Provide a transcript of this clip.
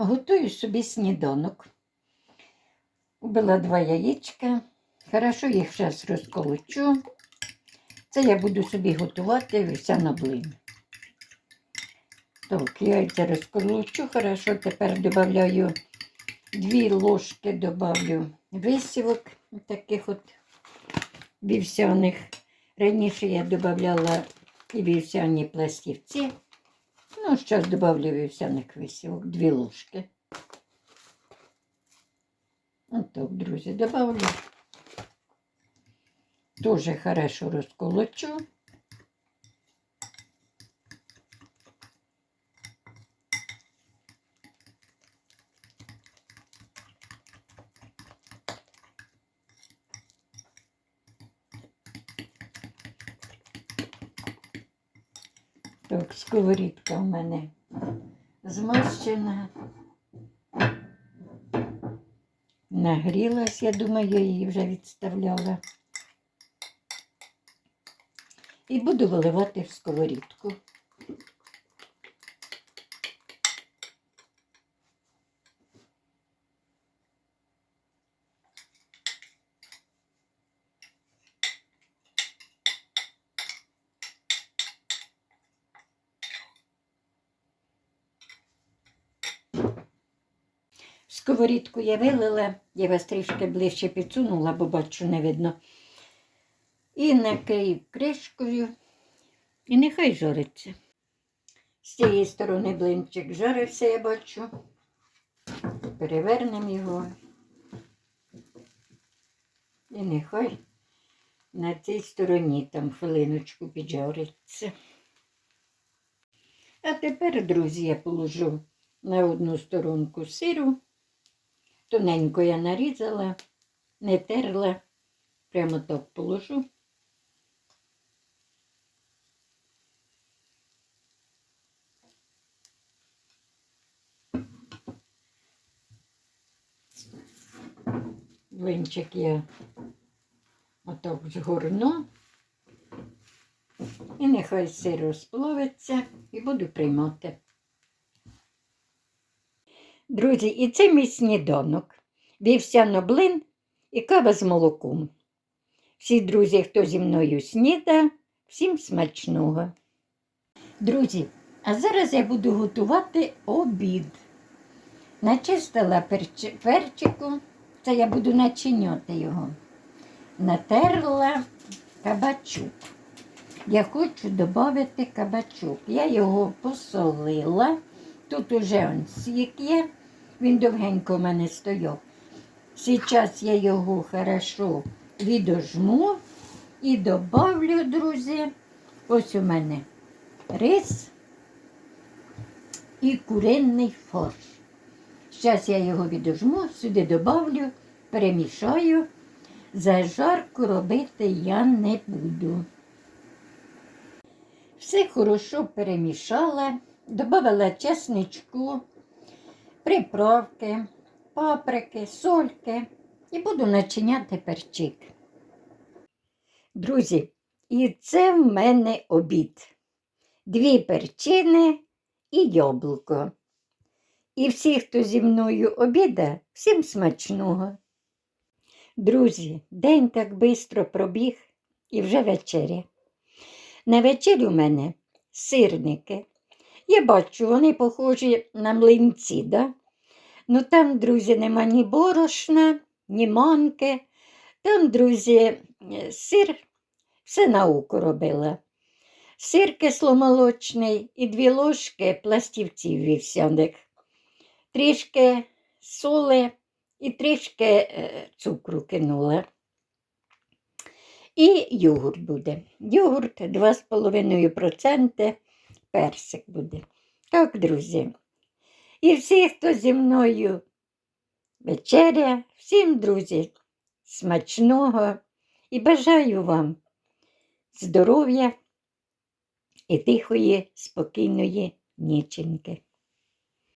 Готую собі сніданок. Убила два яєчка. Хорошо їх зараз розколочу. Це я буду собі готувати вівсяна блин. Так, яйця розколочу. Хорошо, тепер додаю дві ложки добавлю висівок таких от вівсяних. Раніше я додавала і вівсяні пластівці. Ну, зараз добавлю вівсяних висівок, дві ложки. Отак, друзі, добавлю. Тоже хорошо розколочу. Так, сковорідка в мене змащена. Нагрілась, я думаю, я її вже відставляла. І буду виливати в сковорідку. Сковорідку я вилила, я вас трішки ближче підсунула, бо бачу, не видно. І накрию кришкою, і нехай жариться. З цієї сторони блинчик жарився, я бачу. Перевернемо його. І нехай на цій стороні там хвилиночку піджариться. А тепер, друзі, я положу на одну сторонку сиру. Тоненько я нарізала, не терла, прямо так положу. Блинчик я отак згорну. І нехай сир розплавиться і буду приймати. Друзі, і це мій сніданок. Вівсяно блин і кава з молоком. Всі друзі, хто зі мною сніда, всім смачного. Друзі, а зараз я буду готувати обід. Начистила перч... перчику, це я буду начиняти його. Натерла кабачок. Я хочу додати кабачок. Я його посолила. Тут уже он сік є, він довгенько в мене стояв. Зараз я його хорошо відожму і добавлю, друзі, ось у мене рис і куринний фарш. Зараз я його відожму, сюди добавлю, перемішаю. Зажарку робити я не буду. Все хорошо перемішала, додала чесничку, приправки, паприки, сольки і буду начиняти перчик. Друзі, і це в мене обід. Дві перчини і яблуко. І всі, хто зі мною обіда, всім смачного. Друзі, день так бистро пробіг і вже вечеря. На вечері у мене сирники. Я бачу, вони похожі на млинці, да? Ну там, друзі, нема ні борошна, ні манки. Там, друзі, е, сир все на око робила. Сир кисломолочний і дві ложки пластівців вівсяних, трішки соли і трішки е, цукру кинула. І йогурт буде. Йогурт 2,5% персик буде. Так, друзі. І всі, хто зі мною вечеря, всім, друзі, смачного і бажаю вам здоров'я і тихої, спокійної ніченьки.